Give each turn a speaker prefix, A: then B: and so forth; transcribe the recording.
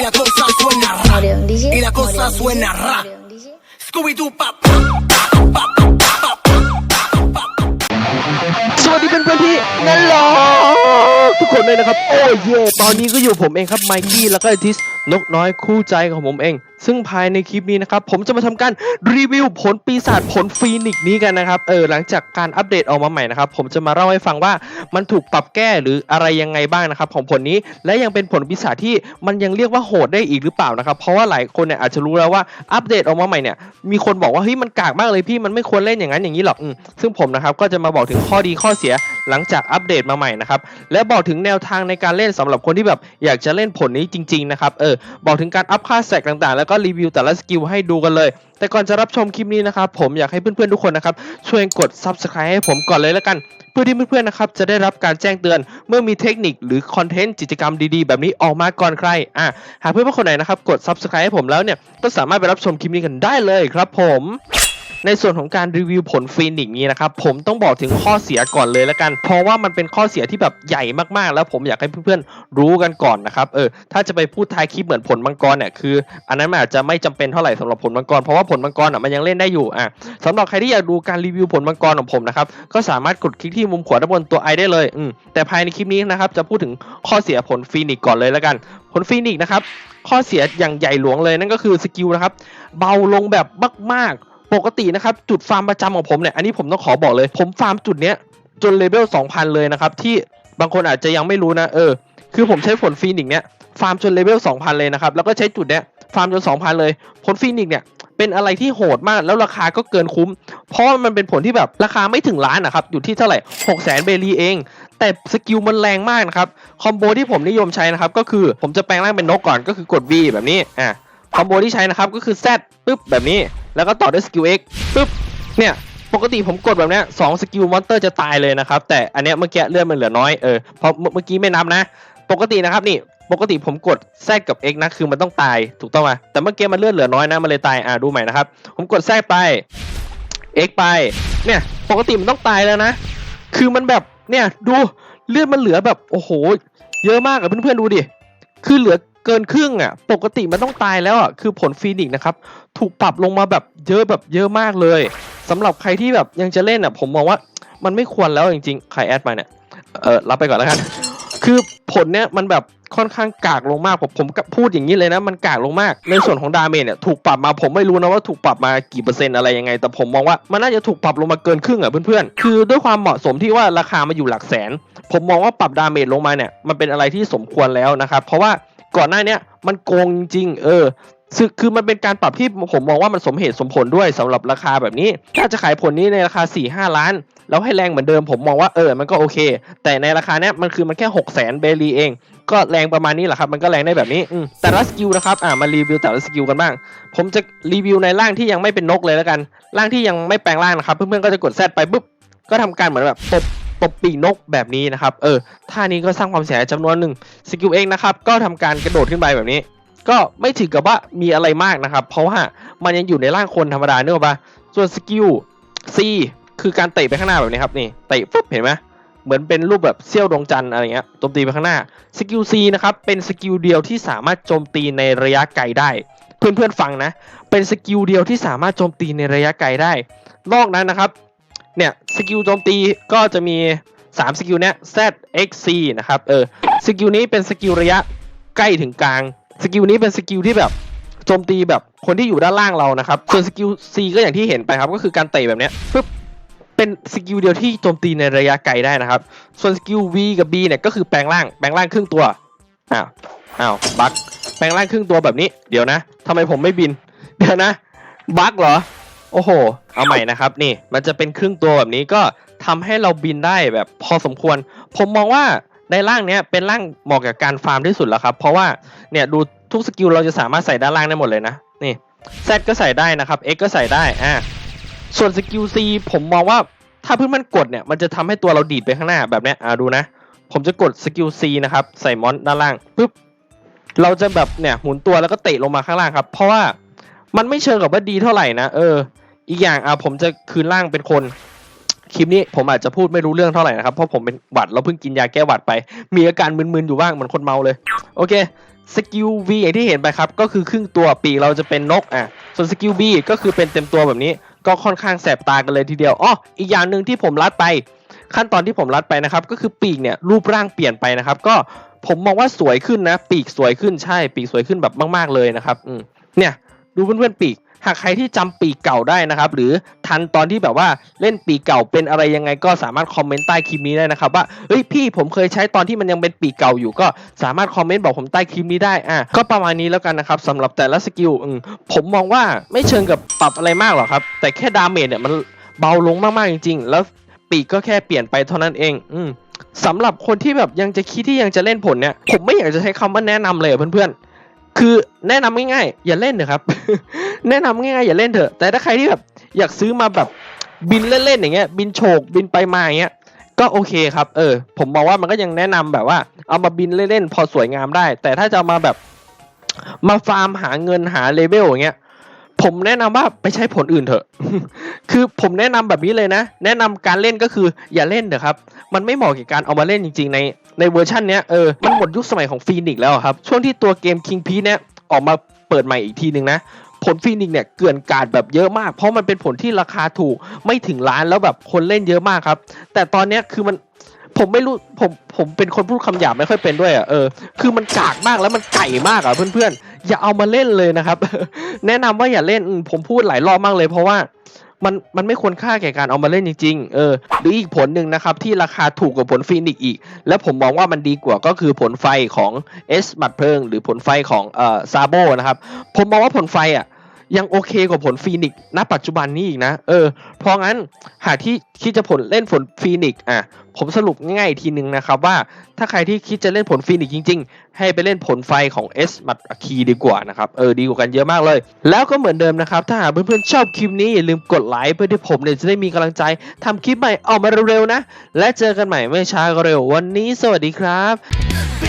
A: y la cosa suena ra. Y la cosa suena ra. Scooby-Doo pa
B: pa pa pa pa ทุกคนเลยนะครับ โอ้ยเย่ตอนนี้ก็อยู่ผมเองครับไมกี้แล้วก็ไอทิสนกน้อยคู่ใจของผมเอง ซึ่งภายในคลิปนี้นะครับผมจะมาทำการรีวิวผลปีศาจผลฟีนิกซ์นี้กันนะครับเออหลังจากการอัปเดตออกมาใหม่นะครับผมจะมาเล่าให้ฟังว่ามันถูกปรับแก้หรืออะไรยังไงบ้างนะครับของผลนี้และยังเป็นผลปีศาจที่มันยังเรียกว่าโหดได้อีกหรือเปล่านะครับเพราะว่าหลายคนเนี่ยอาจจะรู้แล้วว่าอัปเดตออกมาใหม่เนี่ยมีคนบอกว่าเฮ้ยมันกากมากเลยพี่มันไม่ควรเล่นอย่างนั้นอย่างนี้หรอกอซึ่งผมนะครับก็จะมาบอกถึงข้อดีข้อเสียหลังจากอัปเดตมาใหม่นะครับและบอกอกถึงแนวทางในการเล่นสำหรับคนที่แบบอยากจะเล่นผลนี้จริง ๆ นะครับ เออ บอกถึงการอัพค่าแสกต่างๆ แล้วก็รีวิวแต่ละสกิลให้ดูกันเลย แต่ก่อนจะรับชมคลิปนี้นะครับ ผมอยากให้เพื่อนๆทุกคนนะครับ ช่วยกด subscribe ให้ผมก่อนเลยแล้วกัน เพื่อที่เพื่อนๆนะครับจะได้รับการแจ้งเตือน เมื่อมีเทคนิคหรือคอนเทนต์กิจกรรมดีๆ แบบนี้ออกมาก่อนใคร อะ หากเพื่อนๆคนไหนนะครับกด subscribe ให้ผมแล้วเนี่ยก็สามารถไปรับชมคลิปนี้กันได้เลยครับผม ในส่วนของการรีวิวผลฟีนิกซ์นี้นะครับผมต้องบอกถึงข้อเสียก่อนเลยแล้วกัน เพราะว่ามันเป็นข้อเสียที่แบบใหญ่มากๆ แล้วผมอยากให้เพื่อนๆรู้กันก่อนนะครับเออถ้าจะไปพูดท้ายคลิปเหมือนผลมังกรเนี่ยคือ อันนั้นอาจจะไม่จำเป็นเท่าไหร่สำหรับผลมังกรเพราะว่าผลมังกรอะมันยังเล่นได้อยู่อะสำหรับใครที่อยากดูการรีวิวผลมังกรของผมนะครับก็สามารถกดคลิกที่มุมขวาด้านบนตัวไอได้เลยอืมแต่ภายในคลิปนี้นะครับจะพูดถึงข้อเสียผลฟีนิกซ์ก่อนเลยแล้วกัน ผลฟีนิกซ์นะครับข้อเสียอย่างใหญ่หลวงเลยนั่นก็คือสกิลนะครับเบาลงแบบมากๆ ปกตินะครับจุดฟาร์มประจำของผมเนี่ยอันนี้ผมต้องขอบอกเลย ผมฟาร์มจุดเนี้ยจนเลเวล2,000 เลยนะครับ ที่บางคนอาจจะยังไม่รู้นะเออ คือผมใช้ผลฟีนิกเนี่ยฟาร์มจนเลเวล2,000 เลยนะครับ แล้วก็ใช้จุดเนี้ยฟาร์มจน 2,000 เลย ผลฟีนิกเนี่ยเป็นอะไรที่โหดมากแล้วราคาก็เกินคุ้ม เพราะมันเป็นผลที่แบบราคาไม่ถึงล้านนะครับ อยู่ที่เท่าไหร่6 0 0 0 0 0เบรีเอง แต่สกิลมันแรงมากนะครับ คอมโบที่ผมนิยมใช้นะครับ ก็คือผมจะแปลงร่างเป็นนกก่อนก็คือกด V แบบนี้อะคอมโบที่ใช้นะครับก็คือ Z ปึ๊บแบบนี้ แล้วก็ต่อด้วยสกิล X ปึ๊บเนี่ยปกติผมกดแบบนี้สองสกิลมอนเตอร์จะตายเลยนะครับ แต่อันเนี้ยเมื่อกี้เลื่อนมันเหลือน้อยเออเพราะเมื่อกี้ไม่นับนะ ปกตินะครับนี่ปกติผมกด Z กับ X นะคือมันต้องตายถูกต้องไหมแต่เมื่อกี้มันเลื่อนเหลือน้อยนะ มันเลยตายอะดูใหม่นะครับ ผมกด Z ไป X ไป เนี่ยปกติมันต้องตายแล้วนะ คือมันแบบเนี่ยดูเลือดมันเหลือแบบโอ้โห เยอะมากอะเพื่อนๆดูดิ คือเหลือ เกินครึ่งอะ ปกติมันต้องตายแล้วอะ คือผลฟีนิกซ์นะครับ ถูกปรับลงมาแบบเยอะแบบเยอะมากเลยสำหรับใครที่แบบยังจะเล่นอะ ผมมองว่ามันไม่ควรแล้วจริงๆ ใครแอดมาเนี่ย เออรับไปก่อนแล้วกัน คือผลเนี่ยมันแบบค่อนข้างกากลงมาก ผมผมพูดอย่างนี้เลยนะ มันกากลงมาก ในส่วนของดาเมจเนี่ยถูกปรับมาผมไม่รู้นะว่าถูกปรับมากี่เปอร์เซ็นต์อะไรยังไง แต่ผมมองว่ามันน่าจะถูกปรับลงมาเกินครึ่งอะเพื่อนๆ คือด้วยความเหมาะสมที่ว่าราคามาอยู่หลักแสน ผมมองว่าปรับดาเมจลงมาเนี่ยมันเป็นอะไรที่สมควรแล้วนะครับ เพราะว่า ก่อนหน้าเนี้ยมันโกงจริง เออซึ่งคือมันเป็นการปรับที่ผมมองว่ามันสมเหตุสมผลด้วยสำหรับราคาแบบนี้ ถ้าจะขายผลนี้ในราคา4 5ล้าน แล้วให้แรงเหมือนเดิมผมมองว่าเออมันก็โอเค แต่ในราคาเนี้ยมันคือมันแค่6 0 0 0 0 0เบรีเอง ก็แรงประมาณนี้แหละครับ มันก็แรงได้แบบนี้แต่ละสกิลนะครับอ่ามารีวิวแต่ละสกิลกันบ้าง ผมจะรีวิวในร่างที่ยังไม่เป็นนกเลยแล้วกันร่างที่ยังไม่แปลงร่างนะครับ เพื่อนๆก็จะกดแซดไปปุ๊บก็ทำการเหมือนแบบตบ ตบปีกนกแบบนี้นะครับ เออท่านี้ก็สร้างความเสียหายจำนวนหนึ่งสกิลเองนะครับ ก็ทำการกระโดดขึ้นไปแบบนี้ ก็ไม่ถึงกับว่ามีอะไรมากนะครับ เพราะว่ามันยังอยู่ในร่างคนธรรมดาเนอะปะส่วนสกิล C คือการเตะไปข้างหน้าแบบนี้ครับนี่เตะปุ๊บเห็นไหมเหมือนเป็นรูปแบบเซี่ยวดวงจันทร์อะไรเงี้ยโจมตีไปข้างหน้าสกิล C นะครับเป็นสกิลเดียวที่สามารถโจมตีในระยะไกลได้ เพื่อนๆฟังนะ เป็นสกิลเดียวที่สามารถโจมตีในระยะไกลได้นอกนั้นนะครับ เนี่ยสกิลโจมตีก็จะมี 3 สกิลเนี้ย Z X C นะครับเออสกิลนี้เป็นสกิลระยะใกล้ถึงกลาง สกิลนี้เป็นสกิลที่แบบโจมตีแบบคนที่อยู่ด้านล่างเรานะครับ ส่วนสกิล C ก็อย่างที่เห็นไปครับก็คือการเตะแบบเนี้ยปึ๊บเป็นสกิลเดียวที่โจมตีในระยะไกลได้นะครับ ส่วนสกิล V กับ B เนี่ยก็คือแปลงร่างแปลงร่างครึ่งตัวอ้าวอ้าวบั๊กแปลงร่างครึ่งตัวแบบนี้เดี๋ยวนะทำไมผมไม่บิน เดี๋ยวนะบั๊กเหรอ โอ้โห เอาใหม่นะครับนี่ มันจะเป็นครึ่งตัวแบบนี้ก็ทำให้เราบินได้แบบพอสมควร ผมมองว่าในร่างเนี้ยเป็นร่างเหมาะกับการฟาร์มที่สุดแล้วครับ เพราะว่าเนี่ยดูทุกสกิลเราจะสามารถใส่ด้านล่างได้หมดเลยนะ นี่ Z ก็ใส่ได้นะครับ X ก็ใส่ได้อ่าส่วนสกิล C ผมมองว่าถ้าเพื่อนมันกดเนี่ยมันจะทำให้ตัวเราดีดไปข้างหน้าแบบเนี้ยอ่าดูนะ ผมจะกดสกิล C นะครับ ใส่มอนด้านล่างปุ๊บเราจะแบบเนี่ยหมุนตัวแล้วก็เตะลงมาข้างล่างครับ เพราะว่ามันไม่เชิงกับว่าดีเท่าไหร่นะเออ อีกอย่างอะผมจะคืนร่างเป็นคน คลิปนี้ผมอาจจะพูดไม่รู้เรื่องเท่าไหร่นะครับ เพราะผมเป็นหวัดแล้วเพิ่งกินยาแก้หวัดไป มีอาการมึนๆอยู่บ้างเหมือนคนเมาเลย โอเคสกิล V อย่างที่เห็นไปครับ ก็คือครึ่งตัวปีกเราจะเป็นนกอะ ส่วนสกิล B ก็คือเป็นเต็มตัวแบบนี้ ก็ค่อนข้างแสบตากันเลยทีเดียวอ๋ออีกอย่างหนึ่งที่ผมลัดไป ขั้นตอนที่ผมลัดไปนะครับ ก็คือปีกเนี่ยรูปร่างเปลี่ยนไปนะครับ ก็ผมมองว่าสวยขึ้นนะ ปีกสวยขึ้นใช่ ปีกสวยขึ้นแบบมาก ๆเลยนะครับ อืมเนี่ย ดูเพื่อนๆปีก หากใครที่จำปีกเก่าได้นะครับ หรือทันตอนที่แบบว่าเล่นปีกเก่าเป็นอะไรยังไงก็สามารถคอมเมนต์ใต้คลิปนี้ได้นะครับว่าเฮ้ยพี่ผมเคยใช้ตอนที่มันยังเป็นปีกเก่าอยู่ก็สามารถคอมเมนต์บอกผมใต้คลิปนี้ได้อะก็ประมาณนี้แล้วกันนะครับสำหรับแต่ละสกิลผมมองว่าไม่เชิงกับปรับอะไรมากหรอกครับ แต่แค่ดาเมจเนี่ยมันเบาลงมากๆจริง ๆ แล้วปีกก็แค่เปลี่ยนไปเท่านั้นเอง อืมสำหรับคนที่แบบยังจะคิดที่ยังจะเล่นผลเนี่ย ผมไม่อยากจะใช้คำว่าแนะนำเลยเพื่อนๆ คือแนะนำง่ายๆอย่าเล่นเถอะครับ แนะนำง่ายๆอย่าเล่นเถอะ แต่ถ้าใครที่แบบอยากซื้อมาแบบบินเล่นๆอย่างเงี้ย บินโฉกบินไปมาอย่างเงี้ย ก็โอเคครับ เออ ผมมองว่ามันก็ยังแนะนำแบบว่า เอามาบินเล่นๆพอสวยงามได้ แต่ถ้าจะมาแบบมาฟาร์มหาเงินหาเลเวลอย่างเงี้ย ผมแนะนำว่าไปใช้ผลอื่นเถอะ คือผมแนะนำแบบนี้เลยนะ แนะนำการเล่นก็คืออย่าเล่นเถอะครับ มันไม่เหมาะกับการเอามาเล่นจริงๆ ในในเวอร์ชันเนี้ยเออ มันหมดยุคสมัยของฟีนิกซ์แล้วครับ ช่วงที่ตัวเกม King p e เนี่ยออกมาเปิดใหม่อีกทีหนึ่งนะ ผลฟีนิกซ์เนี่ยเกลื่อนกาดแบบเยอะมาก เพราะมันเป็นผลที่ราคาถูกไม่ถึงล้านแล้วแบบคนเล่นเยอะมากครับ แต่ตอนเนี้ยคือมัน ผมไม่รู้ผมผมเป็นคนพูดคำหยาบไม่ค่อยเป็นด้วยอะเออคือมันกากมากแล้วมันไก่มากอะเพื่อนๆ อย่าเอามาเล่นเลยนะครับ แนะนำว่าอย่าเล่นผมพูดหลายรอบมากเลย เพราะว่ามันมันไม่ควรค่าแก่การเอามาเล่นจริงๆ เออ หรืออีกผลหนึ่งนะครับ ที่ราคาถูกกว่าผลฟีนิกอีก และผมมองว่ามันดีกว่าก็คือผลไฟของเอสบัตเพลิง หรือผลไฟของเอ่อซาโบนะครับ ผมมองว่าผลไฟอะ ยังโอเคกว่าผลฟีนิกซ์ณปัจจุบันนี้อีกนะ เออ เพราะงั้นหากที่คิดจะผลเล่นผลฟีนิกซ์อะ ผมสรุปง่ายๆทีหนึ่งนะครับว่าถ้าใครที่คิดจะเล่นผลฟีนิกซ์จริง ๆ ให้ไปเล่นผลไฟของ S มัดอคีดีกว่านะครับ เออดีกว่ากันเยอะมากเลย แล้วก็เหมือนเดิมนะครับ ถ้าหากเพื่อนๆชอบคลิปนี้ อย่าลืมกดไลค์เพื่อที่ผมเนี่ยจะได้มีกำลังใจทำคลิปใหม่ออกมาเร็วๆนะ และเจอกันใหม่ไม่ช้าก็เร็ววันนี้ สวัสดีครับ